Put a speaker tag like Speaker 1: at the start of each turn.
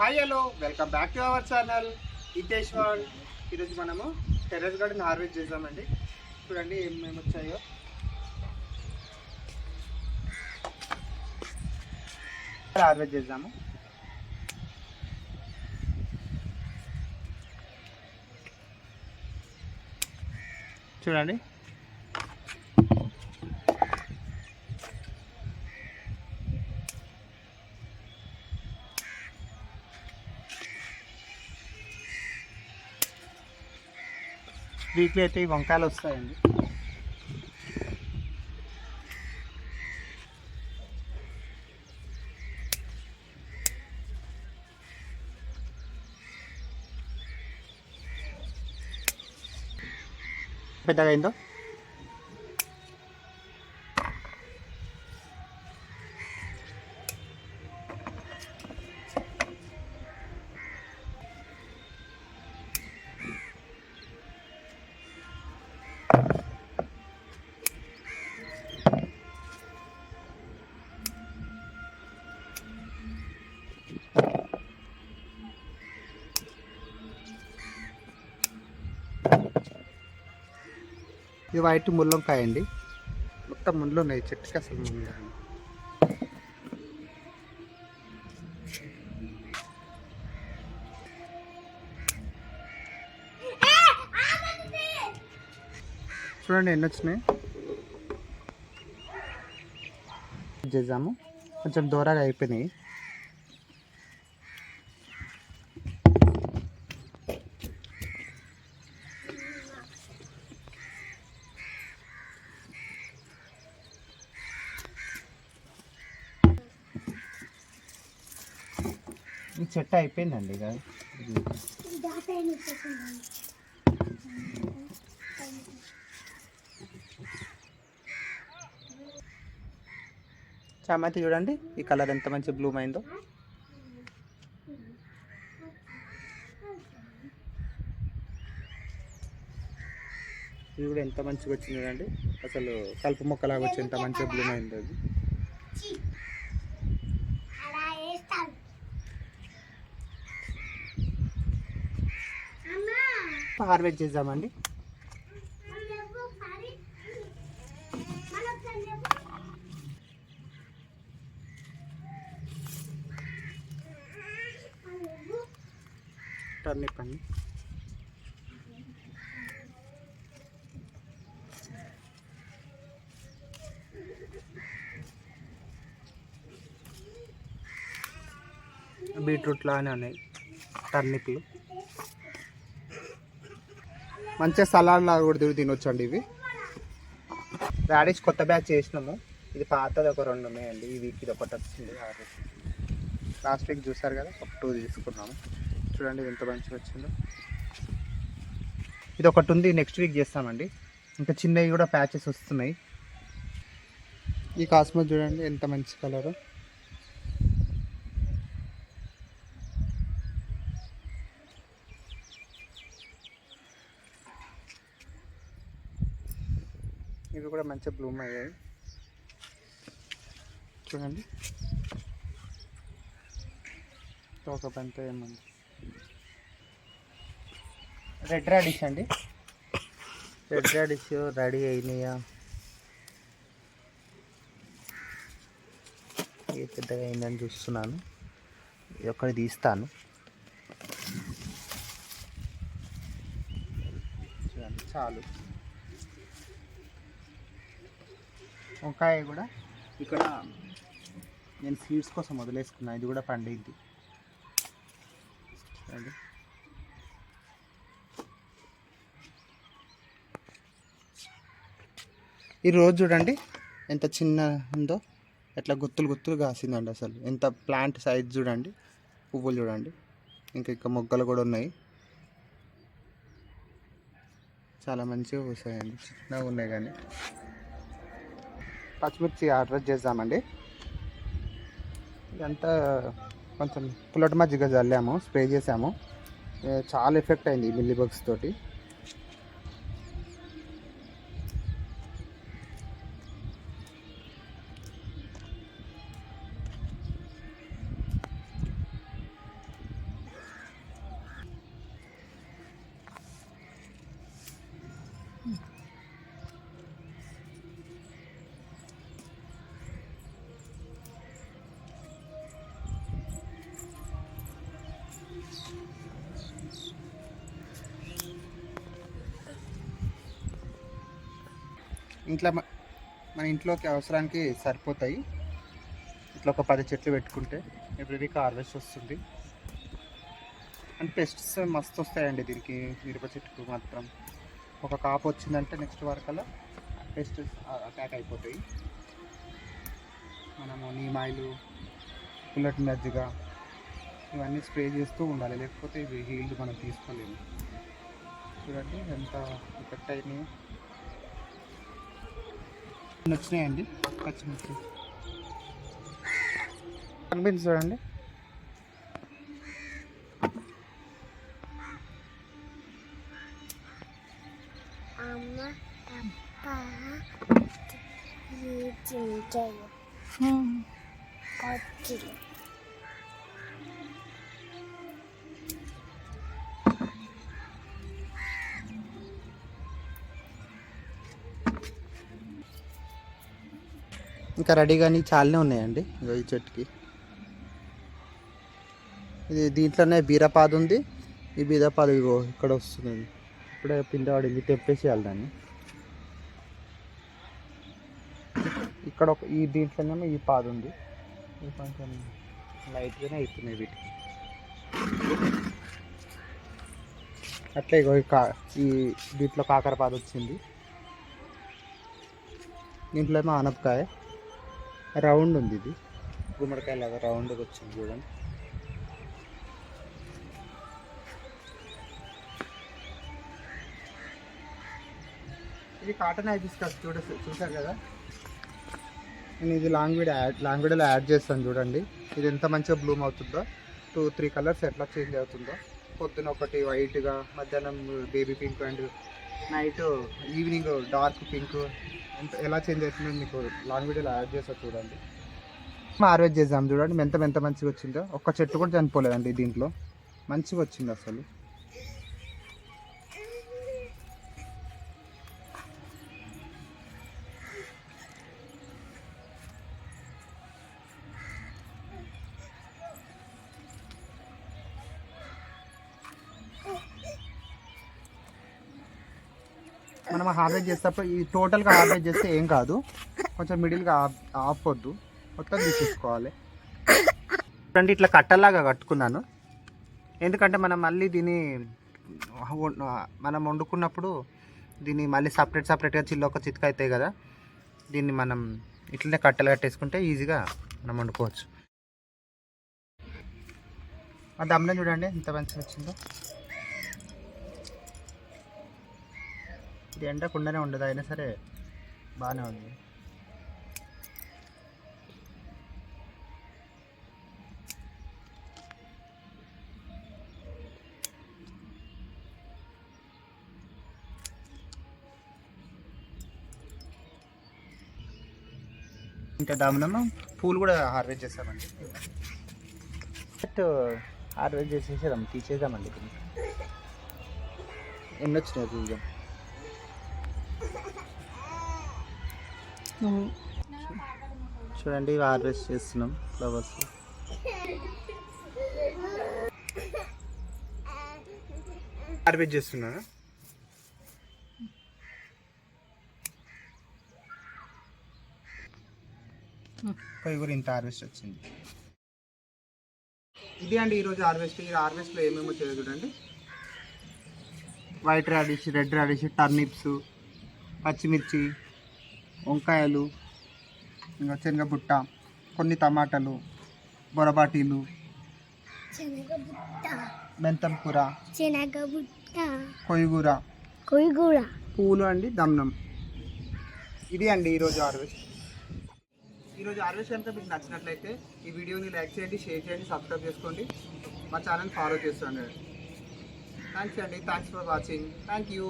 Speaker 1: Hi hello welcome back to our channel Hitesh world ఈరోజు మనము terrace garden harvest చేద్దామండి. చూడండి ఏమేమి వచ్చాయో. హార్వెస్ట్ చేద్దాము. చూడండి. వీక్లీ అయితే ఈ వంకాయలు వస్తాయండి. పెద్దగా అయిందో? ఇది వైట్ ముల్లంకాయ అండి. మొత్తం ముళ్ళు ఉన్నాయి చెట్టుకి అసలు ముళ్ళు చూడండి ఎన్ని వచ్చినాయి? చేసాము కొంచెం దూరగా అయిపోయినాయి. ఈ చెట్టు అయిపోయిందండి ఇక. చామంతి చూడండి ఈ కలర్ ఎంత మంచి బ్లూమ్ అయిందో. ఇది కూడా ఎంత మంచిగా వచ్చింది చూడండి. అసలు కలుపు మొక్కలాగా వచ్చి ఎంత మంచిగా బ్లూమ్ అయిందో అది హార్వెస్ట్ చేద్దామండి. టర్నిప్ అండి బీట్రూట్ లానే ఉన్నాయి. టర్నిప్లు మంచిగా సలాడ్ లాగా కూడా తిరిగి తినొచ్చండి ఇవి. రాడిష్ కొత్త బ్యాచ్ చేసినాము. ఇది పాతది ఒక రెండు ఉన్నాయండి. ఈ వీక్ ఇది ఒకటి వచ్చింది. లాస్ట్ వీక్ చూసారు కదా ఒక టూ తీసుకున్నాము. చూడండి ఇది ఎంత మంచిగా వచ్చిందో. ఇది ఒకటి ఉంది నెక్స్ట్ వీక్ చేస్తామండి. ఇంకా చిన్నవి కూడా ప్యాచెస్ వస్తున్నాయి. ఈ కాస్మో చూడండి ఎంత మంచి కలరు ఇవి కూడా మంచిగా బ్లూమ్ అయ్యాయి. చూడండి. ఒక పంత ఏముంది? రెడ్ రాడిష్ అండి. రెడ్ రాడిష్ రెడీ అయినాయా? ఏ పెద్దగా అయిందని చూస్తున్నాను. ఒకటి తీస్తాను. చాలు. వంకాయ కూడా. ఇక్కడ నేను సీడ్స్ కోసం వదిలేసుకున్నా. ఇది కూడా పండింది. చూడండి. ఈ రోజు చూడండి ఎంత చిన్న ఉందో ఎట్లా గుత్తులు గుత్తులు కాసిందండి అసలు. ఎంత ప్లాంట్ సైజ్ చూడండి పువ్వులు చూడండి. ఇంకా ఇంకా మొగ్గలు కూడా ఉన్నాయి. చాలా మంచిగా పూసాయండి. చిన్నగా ఉన్నాయి కానీ. పచ్చిమిర్చి ఆర్డర్ చేద్దామండి. ఇదంతా కొంచెం పుల్లటి మజ్జిగ చల్లాము స్ప్రే చేసాము. చాలా ఎఫెక్ట్ అయింది మిల్లీ బగ్స్ తోటి. ఇంట్లో మన ఇంట్లోకి అవసరానికి సరిపోతాయి. ఇట్లా ఒక పది చెట్లు పెట్టుకుంటే ఎవ్రీ వీక్ హార్వెస్ట్ వస్తుంది. అండ్ పెస్ట్స్ మస్తు వస్తాయండి దీనికి. మిరప చెట్టుకు మాత్రం. ఒక కాపు వచ్చిందంటే నెక్స్ట్ వరకల్లా పెస్ట్ అటాక్ అయిపోతాయి. మనము నీమాయిలు పుల్లటి మజ్జిగ ఇవన్నీ స్ప్రే చేస్తూ ఉండాలి. లేకపోతే ఇవి హీల్డ్ మనం తీసుకోలేము. చూడండి ఎంత ఎఫెక్ట్ అయినాయి. వచ్చినాయండి పచ్చిమిర్చి కనిపించి చూడండి
Speaker 2: అమ్మ
Speaker 1: ఇంకా రెడీ కానీ చాలానే ఉన్నాయండి. ఇగో ఈ చెట్టుకి. ఇది దీంట్లోనే బీరపాదు ఉంది. ఈ బీరపాదు ఇగో ఇక్కడ వస్తుంది ఇప్పుడే పిండవాడు పడింది తెప్పేసేయాలి దాన్ని. ఇక్కడ ఒక ఈ దీంట్లోనేమో ఈ పాదు ఉంది. ఇది కొంచెం లైట్గానే అవుతున్నాయి వీటికి. అట్లే ఇగో కా ఈ దీంట్లో కాకరపాదు వచ్చింది. దీంట్లో ఏమో ఆనపకాయ. రౌండ్ ఉంది ఇది. గుమ్మడికాయ లాగా రౌండ్గా వచ్చింది చూడండి. ఇది కాటన్ హైబిస్కస్ చూడ చూసారు కదా? నేను ఇది లాంగ్విడ్ యాడ్ లాంగ్విడ్లో యాడ్ చేస్తాను చూడండి. ఇది ఎంత మంచిగా బ్లూమ్ అవుతుందో టూ త్రీ కలర్స్ ఎట్లా చేంజ్ అవుతుందో. పొద్దున ఒకటి వైట్గా మధ్యాహ్నం baby pink and night evening dark pink ఎలా చేంజ్ అవుతుందో మీకు లాంగ్ వీడియోలో యాడ్ చేసా చూడండి. హార్వెస్ట్ చేద్దాం చూడండి మెంత మెంత మంచిగా వచ్చిందో. ఒక్క చెట్టు కూడా చనిపోలేదండి దీంట్లో. మంచిగా వచ్చింది అసలు. మనం హార్వెస్ట్ చేసేటప్పుడు ఈ టోటల్గా హార్వెస్ట్ చేస్తే ఏం కాదు. కొంచెం మిడిల్గా ఆఫ్ ఆపొద్దు. మొత్తం తీసేసుకోవాలి. చూడండి ఇట్లా కట్టలాగా కట్టుకున్నాను. ఎందుకంటే మనం మళ్ళీ దీన్ని మనం వండుకున్నప్పుడు దీన్ని మళ్ళీ సపరేట్ సపరేట్గా చిల్లు ఒక చిత్క అవుతాయి కదా. దీన్ని మనం ఇట్లనే కట్టెలు కట్టేసుకుంటే ఈజీగా మనం వండుకోవచ్చు. ఆ దమ్నం చూడండి ఎంత మంచిగా వచ్చిందో. ఇది ఎండకుండానే ఉండదు అయినా సరే బాగానే ఉంది. ఇంకా దమనము పూలు కూడా హార్వెస్ట్ చేస్తామండి. హార్వెస్ట్ చేసేసాం తీసేద్దామండి ఎన్నొచ్చినాయి ఎన్ని వచ్చినాయి చూద్దాం చూడండి ఇవి హార్వెస్ట్ చేస్తున్నాం ఫ్లవర్స్ హార్వెస్ట్ చేస్తున్నాను పోయి కూడా ఇంత హార్వెస్ట్ వచ్చింది. ఇది అండి ఈరోజు హార్వెస్ట్ ఈ హార్వెస్ట్లో ఏమేమో చేయాలి చూడండి. White radish red radish turnips పచ్చిమిర్చి వంకాయలు ఇంకా శనగబుట్ట కొన్ని టమాటాలు బొరబాటీలు మెంతం కూర
Speaker 2: శనగబుట్ట.
Speaker 1: కొయ్యూర
Speaker 2: కొయ్యగూడ
Speaker 1: పువ్వులు అండి దమ్నం. ఇది అండి ఈరోజు హార్వెస్ట్. ఈరోజు హార్వెస్ట్ కనుక మీకు నచ్చినట్లయితే ఈ వీడియోని లైక్ చేయండి షేర్ చేయండి సబ్స్క్రైబ్ చేసుకోండి. మా ఛానల్ ఫాలో చేస్తుండండి. థ్యాంక్స్ అండి. Thanks for watching. Thank you.